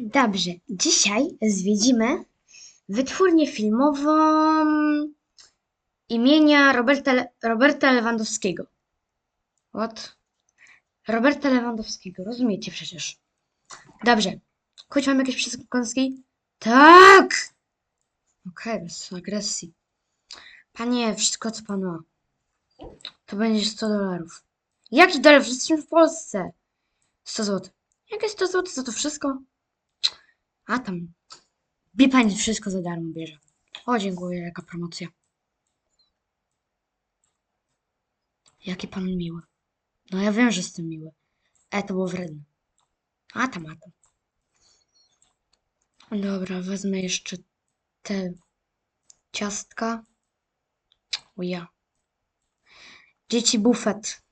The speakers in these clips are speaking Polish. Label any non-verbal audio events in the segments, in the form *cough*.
Dobrze, dzisiaj zwiedzimy wytwórnię filmową imienia Roberta, Roberta Lewandowskiego. Od Roberta Lewandowskiego, rozumiecie przecież. Dobrze, choć mam jakieś przekąski? Tak! Okej, bez agresji. Panie, wszystko co pan ma. To będzie 100 dolarów. Jaki dolar? Jesteśmy w Polsce. 100 zł. Jakie 100 zł za to wszystko? A tam. Wie pani wszystko za darmo bierze. O, dziękuję, jaka promocja. Jaki pan miły. No ja wiem, że jestem miły. E, to było wredne. A tam, a tam. Dobra, wezmę jeszcze te ciastka. O ja. Dzieci bufet.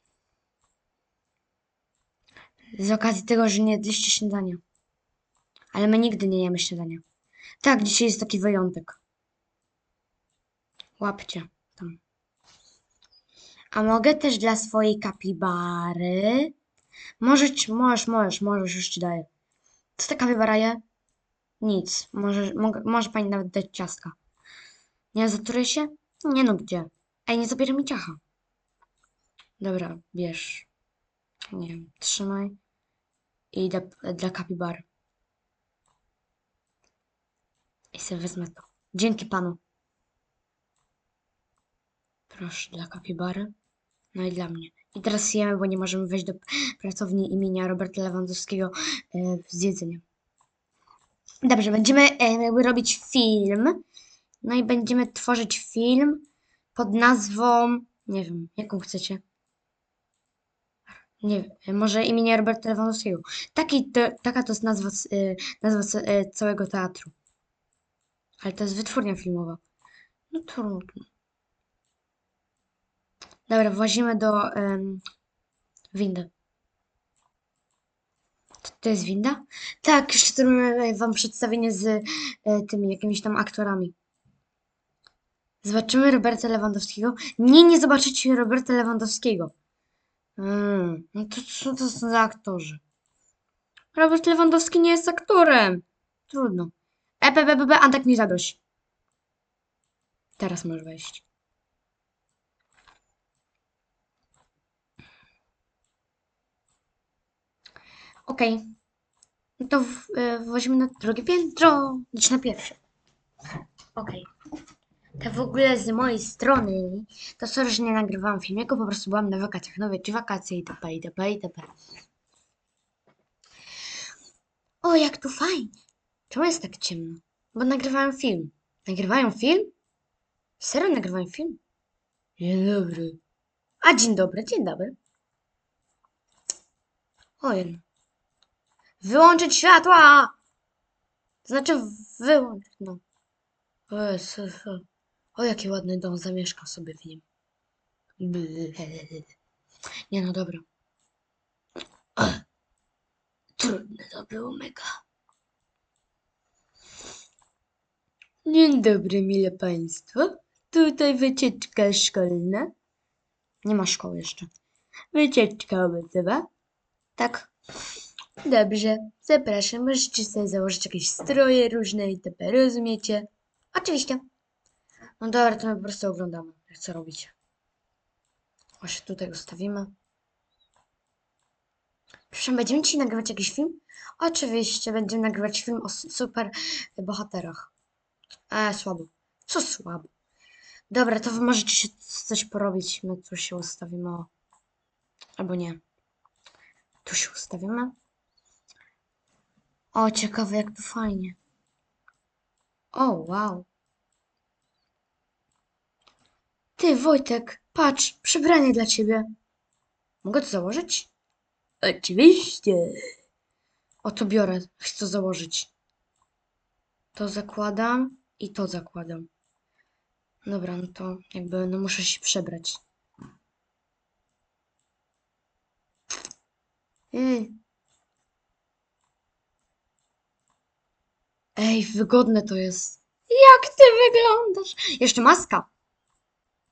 Z okazji tego, że nie jedliście śniadania. Ale my nigdy nie jemy śniadania. Tak, dzisiaj jest taki wyjątek. Łapcie tam. A mogę też dla swojej kapibary? Możesz, możesz, możesz, możesz, już ci daję. Co ta kapibara je? Nic. Może, mogę, może pani nawet dać ciastka. Nie zaturę się? Nie no, gdzie? Ej, nie zabieraj mi ciacha. Dobra, bierz. Nie wiem, trzymaj. I dla, dla kapibary. I sobie wezmę to. Dzięki panu. Proszę, dla kapibary. No i dla mnie. I teraz jemy, bo nie możemy wejść do pracowni imienia Roberta Lewandowskiego e, z jedzeniem. Dobrze, będziemy e, robić film. No i będziemy tworzyć film pod nazwą, nie wiem, jaką chcecie. Nie wiem, może imienia Roberta Lewandowskiego. Taki to, taka to jest nazwa, e, nazwa e, całego teatru. Ale to jest wytwórnia filmowa. No trudno. Dobra, włazimy do um, windy. To, to jest winda? Tak, jeszcze zrobimy wam przedstawienie z e, tymi jakimiś tam aktorami. Zobaczymy Roberta Lewandowskiego. Nie, nie zobaczycie Roberta Lewandowskiego. Mm, no to co to są za aktorzy? Robert Lewandowski nie jest aktorem. Trudno. E, be, Antek mi zadość. Teraz możesz wejść. Okej. No to w, włazimy na drugie piętro, niż na pierwsze. Okej. To w ogóle z mojej strony, to sorry, że nie nagrywałam filmiku, po prostu byłam na wakacjach, no wiecie, wakacje itp., itp., itp. O, jak tu fajnie. Czemu jest tak ciemno? Bo nagrywałem film. Nagrywają film? Serio nagrywają film? Dzień dobry. A, dzień dobry, dzień dobry. Ojej. Wyłączyć światła! To znaczy wyłączyć, no. O, Jezu, o, jaki ładny dom, zamieszkam sobie w nim. Nie no, dobra. Trudne to było mega. Dzień dobry, mile państwo. Tutaj wycieczka szkolna. Nie ma szkoły jeszcze. Wycieczka obozowa. Tak. Dobrze, zapraszam. Możecie sobie założyć jakieś stroje różne itp. Rozumiecie? Oczywiście. No dobra, to my po prostu oglądamy, jak co robicie. Właśnie tutaj ustawimy. Przepraszam, będziemy dzisiaj nagrywać jakiś film? Oczywiście, będziemy nagrywać film o su- super bohaterach. E, słabo. Co słabo? Dobra, to wy możecie się coś porobić. My tu się ustawimy. o. Albo nie. Tu się ustawimy. O, ciekawe, jak to fajnie. O, wow. Ty, Wojtek, patrz, przebranie dla ciebie. Mogę to założyć? Oczywiście. O, to biorę. Chcę założyć. To zakładam i to zakładam. Dobra, no to jakby, no muszę się przebrać. Ej. Ej, wygodne to jest. Jak ty wyglądasz? Jeszcze maska.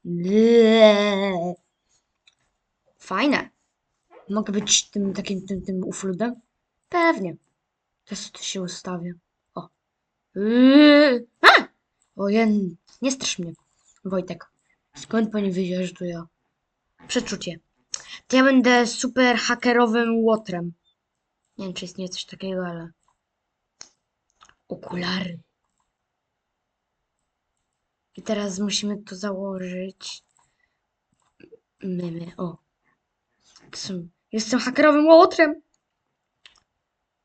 Ble. Fajne. Mogę być tym takim tym, tym ufludem? Pewnie. Teraz tu się ustawię. Yy. A! Ojej, nie strasz mnie, Wojtek. Skąd pani wiedziała, że to ja? Przeczucie. To ja będę super hakerowym łotrem. Nie wiem, czy istnieje coś takiego, ale... Okulary. I teraz musimy to założyć. My, my, o. Jestem hakerowym łotrem.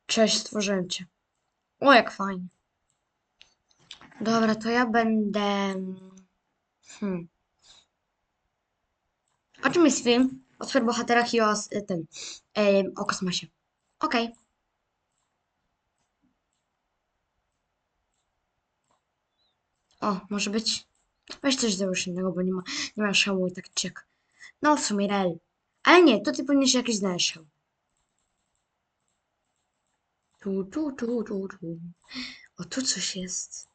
Cześć, stworzyłem cię. O, jak fajnie. Dobra, to ja będę... Hmm. O czym jest film? O superbohaterach i o s- tym... em, o kosmosie. Okej. O, może być... Weź coś załóż innego, bo nie ma, nie ma szełmu i tak ciek. No, w sumie rel. Ale nie, to ty powinieneś jakiś znaleźć hełm. Tu, tu, tu, tu, tu. O, tu coś jest.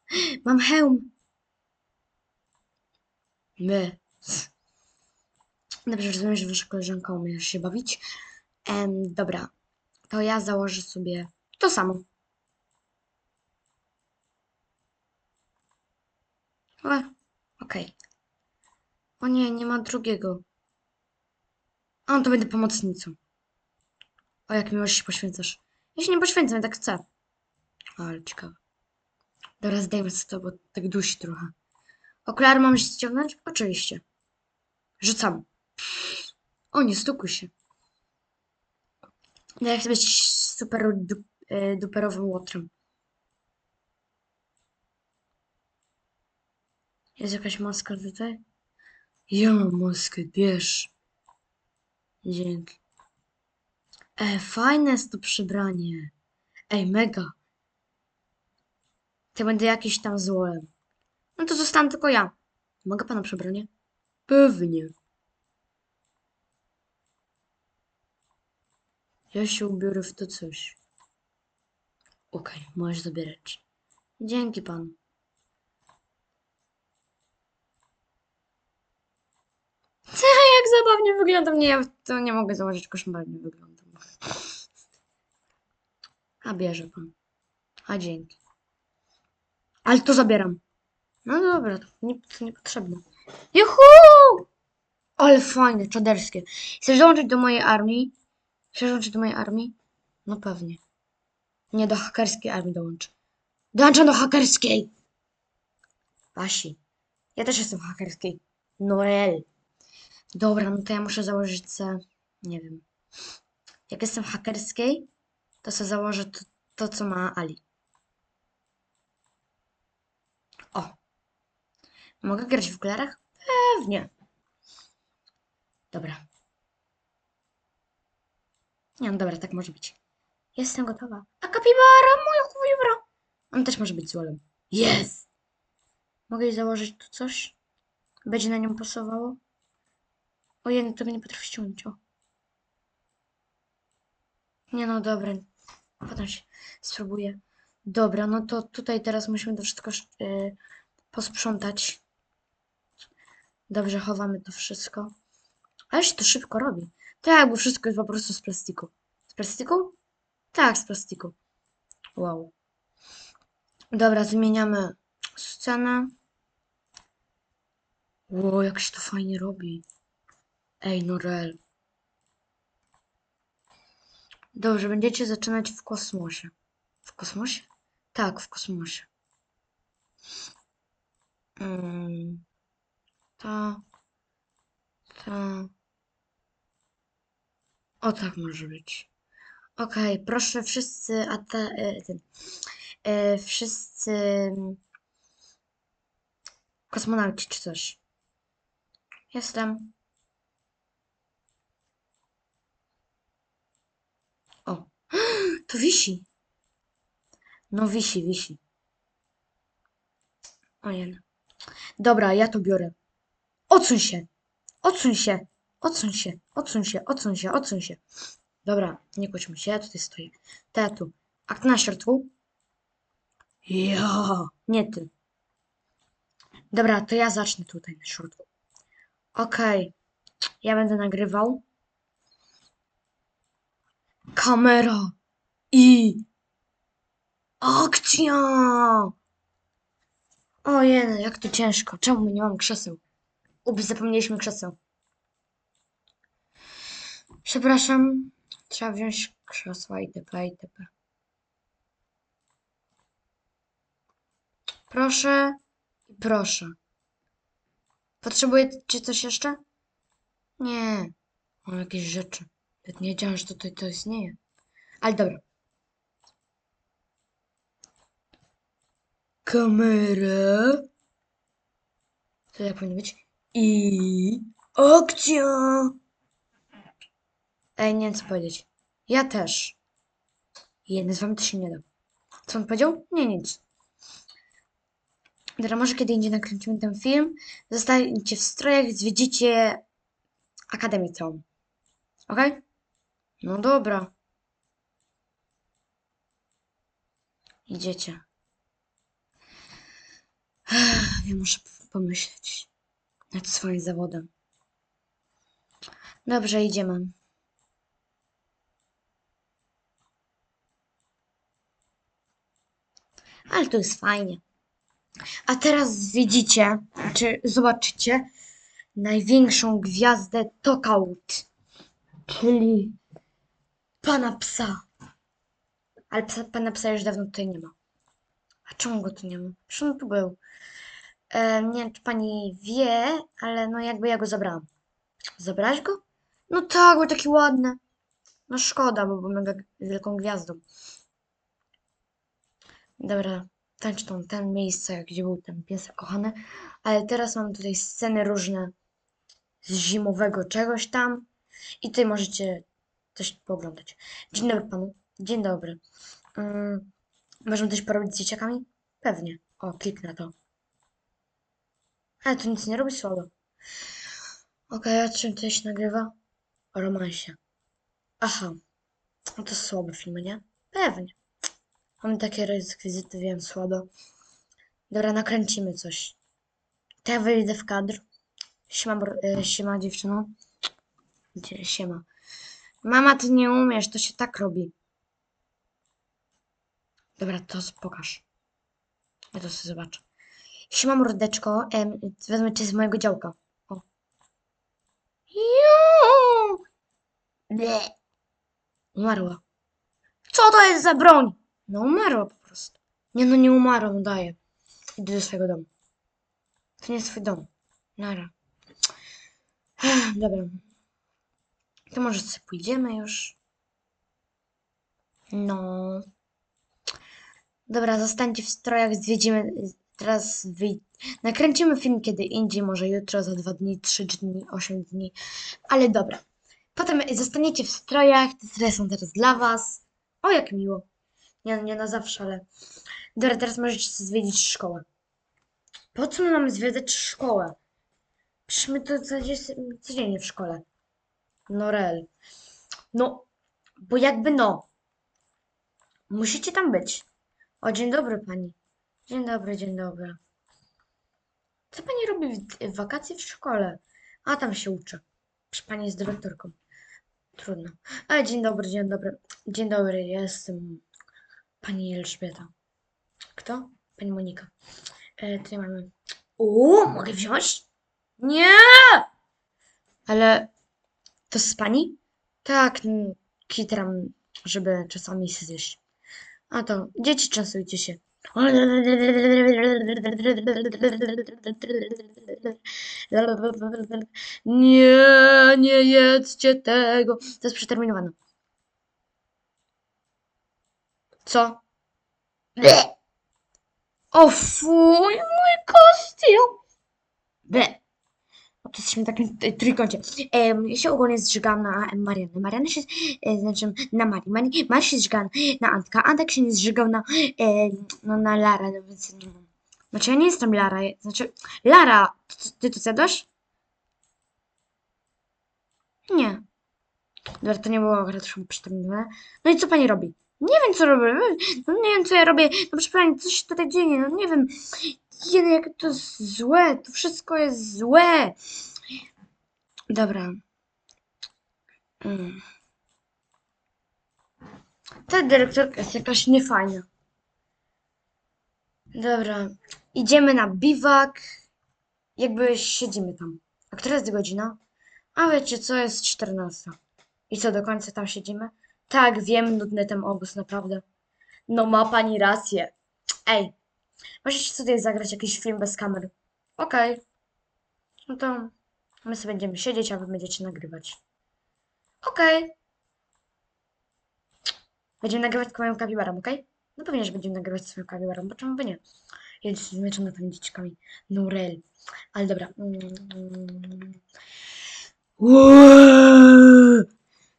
Mam hełm. My. Dobrze, rozumiem, że wasza koleżanka umie się bawić. Dobra, to ja założę sobie to samo. O, okej. O nie, nie ma drugiego. A, to będę pomocnicą. O, jak miło że się poświęcasz. Ja się nie poświęcam, ja tak chcę. Ale ciekawe. Dobra, zdejmę sobie to, bo tak dusi trochę. Okulary mam ściągnąć? Oczywiście. Rzucam. O, nie stukuj się. No, ja chcę być super du e, duperowym łotrem. Jest jakaś maska tutaj? Ja mam maskę, bierz. Dzięki. E, fajne jest to przebranie. Ej, mega. To będę jakiś tam złem. No to zostanę tylko ja. Mogę pana przebranie? Pewnie. Ja się ubiorę w to coś. Okej, możesz zabierać. Dzięki panu. *laughs* Jak zabawnie wyglądam. Nie, ja to nie mogę założyć koszmarnie wyglądam. A bierze pan. A dzięki. Ale to zabieram. No dobra, to, nie, to niepotrzebne. Juhu! Ale fajne, czaderskie. Chcesz dołączyć do mojej armii? Chcesz dołączyć do mojej armii? No pewnie. Nie, do hakerskiej armii dołączę. Dołączam do hakerskiej! Wasi. Ja też jestem hakerskiej. Noel. Dobra, no to ja muszę założyć se... Nie wiem. Jak jestem hakerskiej, to sobie założę to, to co ma Ali. O. Mogę grać w okularach? Pewnie. Dobra. Nie, no dobra, tak może być. Jestem gotowa. A kapibara, moja kapibara. On też może być złolem. Jest! Mogę jej założyć tu coś? Będzie na nią pasowało? Ojej, no tego nie potrafię ściągnąć, o. Nie no, dobra. Potem się spróbuję. Dobra, no to tutaj teraz musimy to wszystko yy, posprzątać. Dobrze, chowamy to wszystko. Ale się to szybko robi. Tak, bo wszystko jest po prostu z plastiku. Z plastiku? Tak, z plastiku. Wow. Dobra, zmieniamy scenę. Wow, jak się to fajnie robi. Ej, Norel. Dobrze, będziecie zaczynać w kosmosie. W kosmosie? Tak, w kosmosie. Mm, to, to. O tak może być. Okej, proszę wszyscy, a te, e, ten, e, wszyscy kosmonauci czy coś. Jestem. O, *gasps* to wisi. No wisi, wisi. Ojej. Dobra, ja to biorę. Odsuń się. Odsuń się. Odsuń się. Odsuń się. Odsuń się. Odsuń się. Dobra, nie kłóćmy się. Ja tutaj stoję. To tu. A kto na środku? Ja. Nie ty. Dobra, to ja zacznę tutaj na środku. Okej. Ja będę nagrywał. Kamera. I Akcja! Ojej, jak to ciężko. Czemu my nie mamy krzeseł? Ups, zapomnieliśmy krzeseł. Przepraszam. Trzeba wziąć krzesła itp. itp. Proszę i proszę. Potrzebujecie coś jeszcze? Nie. Mam jakieś rzeczy. Nawet nie wiedziałam, że tutaj to istnieje. Ale dobra. Kamera. To jak powinno być? I akcja! Ej, nie wiem co powiedzieć. Ja też. Jedne z wami to się nie da. Co on powiedział? Nie, nic. Dobra, może kiedy indziej nakręcimy ten film. Zostańcie w strojach, zwiedzicie Akademię całą. Okej? No dobra. Idziecie. Ja muszę pomyśleć nad swoim zawodem. Dobrze, idziemy. Ale tu jest fajnie. A teraz widzicie, czy zobaczycie największą gwiazdę Tokaut, czyli pana psa. Ale psa, pana psa już dawno tutaj nie ma. A czemu go tu nie ma? Przecież on tu był. E, nie wiem, czy pani wie, ale no jakby ja go zabrałam. Zabrać go? No tak, bo taki ładny. No szkoda, bo był mega wielką gwiazdą. Dobra, tańcz tą, ten miejsce, gdzie był ten piesek kochany. Ale teraz mam tutaj sceny różne z zimowego czegoś tam. I tutaj możecie coś pooglądać. Dzień dobry panu. Dzień dobry. Mm, możemy coś porobić z dzieciakami? Pewnie. O, kliknę to. Ale to nic nie robi słabo. Okej, a czym to się nagrywa? O romansie. Aha. No to słabe filmy, nie? Pewnie. Mamy takie rekwizyty, wiem, słabo. Dobra, nakręcimy coś. To ja wyjdę w kadr. Siema, e, siema dziewczyno. Siema. Mama, ty nie umiesz, to się tak robi. Dobra, to pokaż. Ja to sobie zobaczę. Siema, mordeczko. Em, wezmę cię z mojego działka. O. Ble. Umarła. Co to jest za broń? No umarła po prostu. Nie no, nie umarła, no daję. Idę do swojego domu. To nie jest twój dom. Nara. Ech, Dobra. To może sobie pójdziemy już. No. Dobra, zostańcie w strojach, zwiedzimy. Teraz wyj... nakręcimy film kiedy indziej, może jutro, za dwa dni, trzy dni, osiem dni. Ale dobra. Potem zostaniecie w strojach, te stroje są teraz dla was. O, jak miło. Nie, nie na zawsze, ale... Dobra, teraz możecie zwiedzić szkołę. Po co my mamy zwiedzać szkołę? Przecież my to codziennie, w szkole. No rel. No, bo jakby no. Musicie tam być. O, dzień dobry pani. Dzień dobry, dzień dobry. Co pani robi w, wakacje w szkole? A, tam się uczy. Przecież pani jest dyrektorką. Trudno. Ale dzień dobry, dzień dobry. Dzień dobry, jestem pani Elżbieta. Kto? Pani Monika. E, tutaj mamy. O, mogę wziąć? Nie! Ale to z pani? Tak, kitram, żeby czasami zjeść. A to, dzieci czasujcie się. Nie, nie jedzcie tego. To jest przeterminowane. Co? O fuj, mój kostium. Ble. No jesteśmy w takim t- trójkącie. Ja się ogólnie zżygam na Marianę. Marianę się, e, znaczy na Mari. Mari, Mari się zżyga na Antka. Antek się nie zżygał na, e, no, na Lara. No, no. Znaczy ja nie jestem Lara. Znaczy, Lara, ty, to zjadłaś? Nie. Dobra, to nie było akurat już przeterminowane. No i co pani robi? Nie wiem, co robię. No nie wiem, co ja robię. No proszę pani, co się tutaj dzieje? No nie wiem. Jeden, jak to złe. To wszystko jest złe. Dobra. Mm. Ta dyrektorka jest jakaś niefajna. Dobra, idziemy na biwak. Jakby siedzimy tam. A która jest godzina? A wiecie co, jest 14. I co, do końca tam siedzimy? Tak, wiem, nudny ten obóz, naprawdę. No ma pani rację. Ej, możecie tutaj zagrać jakiś film bez kamer. Okej. No to my sobie będziemy siedzieć, a wy będziecie nagrywać. Okej. Będziemy nagrywać z moją kapibarą, okej? No pewnie, że będziemy nagrywać z swoją kapibarą, bo czemu by nie? Ja jestem zmęczona tymi dzieciakami. No. Ale dobra. Uuuu.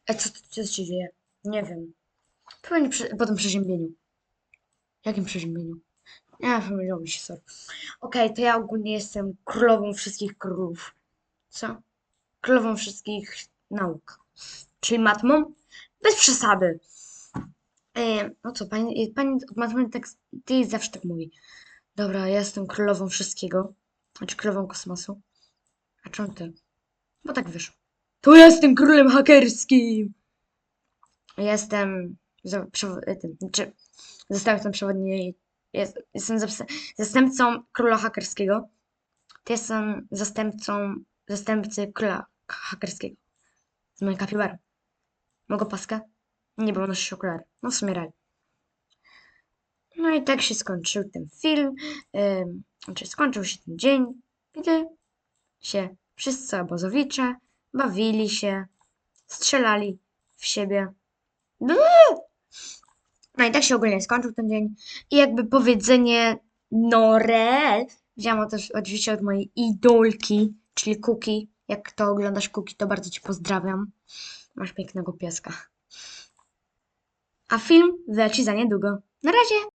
E, co, co się dzieje? Nie wiem. Pewnie po tym przeziębieniu. Jakim przeziębieniu? Nie, pomyliło mi się, sorry. Okej, to ja ogólnie jestem królową wszystkich królów. Co? Królową wszystkich nauk. Czyli matmą? Bez przesady. E, no co, pani, pani od matematyk ty zawsze tak mówi. Dobra, ja jestem królową wszystkiego. Znaczy królową kosmosu. A czemu ty? Bo tak wyszło. To jestem królem hakerskim! Jestem za, e, tym, znaczy, zastępcą. Jest, jestem zas- zastępcą króla hakerskiego. To jestem zastępcą zastępcy króla hakerskiego. Z mojej kapibary. Mogę paskę? Nie, bo noszę okulary. No w sumie raj. No i tak się skończył ten film. Ym, znaczy skończył się ten dzień, gdy się wszyscy obozowicze bawili się, strzelali w siebie. No i tak się ogólnie skończył ten dzień. I jakby powiedzenie Norel wzięłam też oczywiście od mojej idolki, czyli Kuki. Jak to oglądasz Kuki, to bardzo Cię pozdrawiam. Masz pięknego pieska. A film wleci za niedługo. Na razie!